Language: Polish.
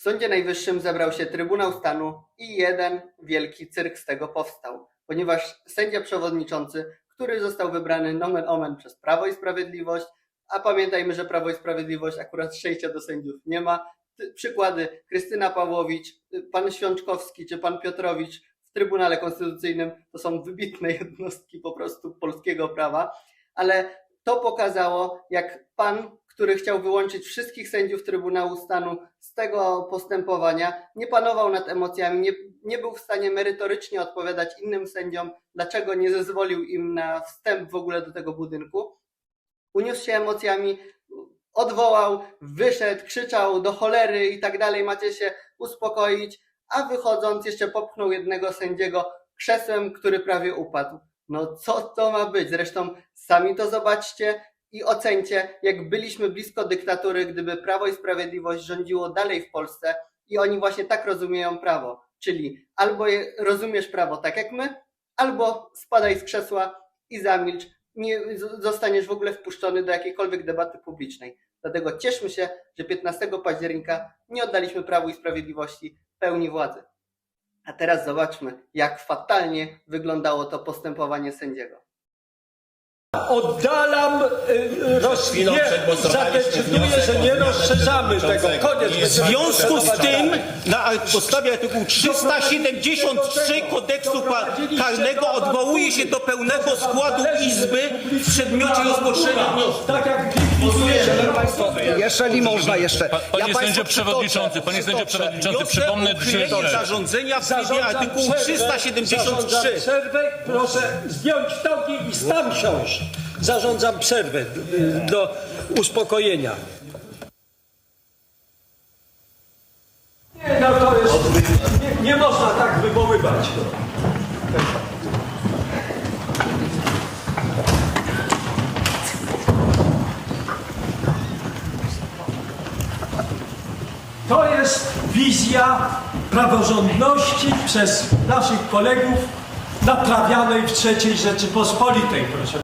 W Sądzie Najwyższym zebrał się Trybunał Stanu i jeden wielki cyrk z tego powstał, ponieważ sędzia przewodniczący, który został wybrany nomen omen przez Prawo i Sprawiedliwość, a pamiętajmy, że Prawo i Sprawiedliwość akurat przejścia do sędziów nie ma. Przykłady Krystyna Pawłowicz, y, pan Świączkowski czy pan Piotrowicz w Trybunale Konstytucyjnym to są wybitne jednostki po prostu polskiego prawa, ale to pokazało, jak pan, który chciał wyłączyć wszystkich sędziów Trybunału Stanu z tego postępowania, nie panował nad emocjami, nie, nie był w stanie merytorycznie odpowiadać innym sędziom, dlaczego nie zezwolił im na wstęp w ogóle do tego budynku. Uniósł się emocjami, odwołał, wyszedł, krzyczał do cholery i tak dalej, macie się uspokoić, a wychodząc jeszcze popchnął jednego sędziego krzesłem, który prawie upadł. No co to ma być? Zresztą sami to zobaczcie i ocencie, jak byliśmy blisko dyktatury, gdyby Prawo i Sprawiedliwość rządziło dalej w Polsce i oni właśnie tak rozumieją prawo. Czyli albo rozumiesz prawo tak jak my, albo spadaj z krzesła i zamilcz. Nie zostaniesz w ogóle wpuszczony do jakiejkolwiek debaty publicznej. Dlatego cieszmy się, że 15 października nie oddaliśmy Prawu i Sprawiedliwości pełni władzy. A teraz zobaczmy, jak fatalnie wyglądało to postępowanie sędziego. Oddalam, y, roz... Chwilą nie, przed głosowaniem zadecyduję, że nie rozszerzamy tego. Koniec. Nie W związku z tym, na podstawie artykułu 373 kodeksu karnego odwołuje się do pełnego składu Izby w przedmiocie wniosku. Tak jak. Jeżeli można jeszcze. Pa- panie państwu sędzio przewodniczący, panie sędzio przewodniczący, przypomnę dzisiejsze. zarządzenia w trybie artykułu przerwę, Zarządzam 373. przerwę, proszę zdjąć nogi i stam siąść. Zarządzam przerwę y, do uspokojenia. Nie, no to jest, nie, nie można tak wywoływać. To jest wizja praworządności przez naszych kolegów naprawianej w III Rzeczypospolitej, proszę